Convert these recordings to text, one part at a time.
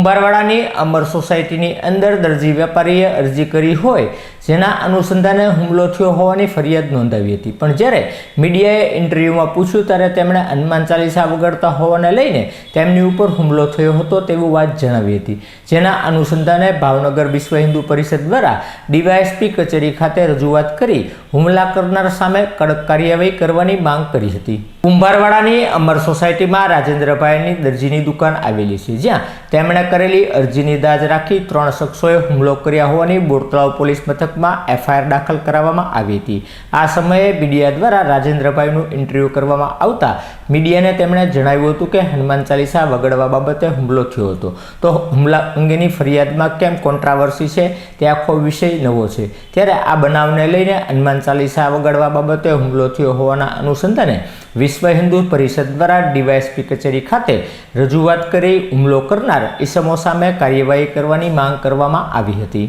કુંભારવાડાની અમર સોસાયટીની અંદર દરજી વેપારીએ અરજી કરી હોય, જેના અનુસંધાને હુમલો થયો હોવાની ફરિયાદ નોંધાવી હતી. પણ જ્યારે મીડિયાએ ઇન્ટરવ્યૂમાં પૂછ્યું ત્યારે તેમણે હનુમાન ચાલીસા વગાડતા હોવાને લઈને તેમની ઉપર હુમલો થયો હતો તેવું વાત જણાવી હતી, જેના અનુસંધાને ભાવનગર વિશ્વ હિન્દુ પરિષદ દ્વારા ડીવાયએસપી કચેરી ખાતે રજૂઆત કરી હુમલા કરનાર સામે કડક કાર્યવાહી કરવાની માંગ કરી હતી. કુંભારવાડાની અમર સોસાયટીમાં રાજેન્દ્રભાઈની દરજીની દુકાન આવેલી છે, જ્યાં તેમણે કરેલી અરજીની દાજ રાખી ત્રણ શખ્સોએ હુમલો કર્યા હોવાની બોરતળાવ પોલીસ મથકમાં એફઆઈઆર દાખલ કરાવવામાં આવી હતી. આ સમયે મીડિયા દ્વારા રાજેન્દ્રભાઈનું ઇન્ટરવ્યૂ કરવામાં આવતા મીડિયાને તેમણે જણાવ્યું હતું કે હનુમાન ચાલીસા વગાડવા બાબતે હુમલો થયો હતો. તો હુમલા અંગેની ફરિયાદમાં કેમ કોન્ટ્રાવર્સી છે, તે આખો વિષય નવો છે. ત્યારે આ બનાવને લઈને હનુમાન ચાલીસા વગાડવા બાબતે હુમલો થયો હોવાના અનુસંધાને વિશ્વ હિન્દુ પરિષદ દ્વારા ડીવાયએસપી કચેરી ખાતે રજૂઆત કરી હુમલો કરનાર ઈસમો સામે કાર્યવાહી કરવાની માંગ કરવામાં આવી હતી.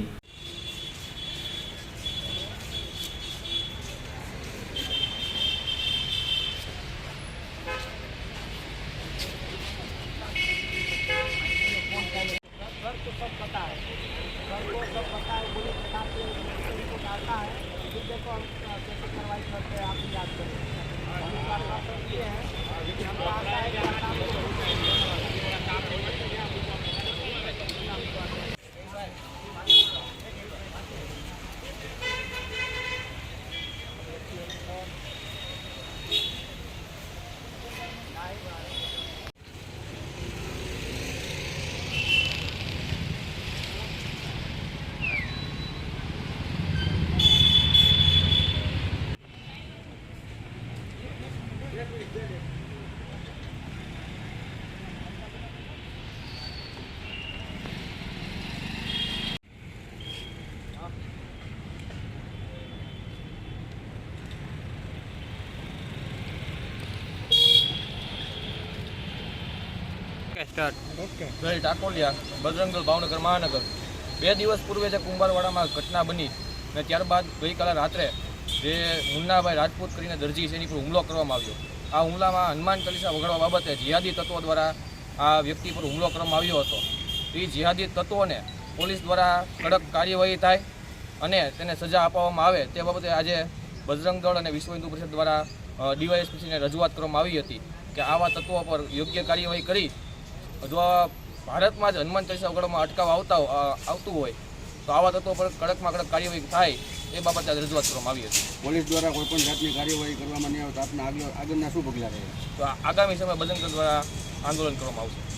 ગઈ ટાકોલિયા બજરંગદળ ભાવનગર મહાનગર. બે દિવસ પૂર્વે જે કુંભારવાડામાં ઘટના બની અને ત્યારબાદ ગઈકાલે રાત્રે જે મુન્નાભાઈ રાજપૂત કરીને દરજી છે એની પર હુમલો કરવામાં આવ્યો. આ હુમલામાં હનુમાન ચાલીસા વગાડવા બાબતે જિહાદી તત્વો દ્વારા આ વ્યક્તિ પર હુમલો કરવામાં આવ્યો હતો. એ જિહાદી તત્વોને પોલીસ દ્વારા કડક કાર્યવાહી થાય અને તેને સજા આપવામાં આવે તે બાબતે આજે બજરંગ દળ અને વિશ્વ હિન્દુ પરિષદ દ્વારા ડીવાયએસપીસીને રજૂઆત કરવામાં આવી હતી કે આવા તત્વો પર યોગ્ય કાર્યવાહી કરી આ ભારતમાં જ હનુમાન ચાલીસા ઉગાડવામાં અટકાવ આવતા આવતું હોય તો આવા તત્વો પર કડકમાં કડક કાર્યવાહી થાય એ બાબતે આજે રજૂઆત કરવામાં આવી હતી. પોલીસ દ્વારા કોઈ પણ જાતની કાર્યવાહી કરવામાં નહીં આવે તો આપના આગળ આગળના શું પગલાં રહે તો આગામી સમય બજરંગ દ્વારા આંદોલન કરવામાં આવશે.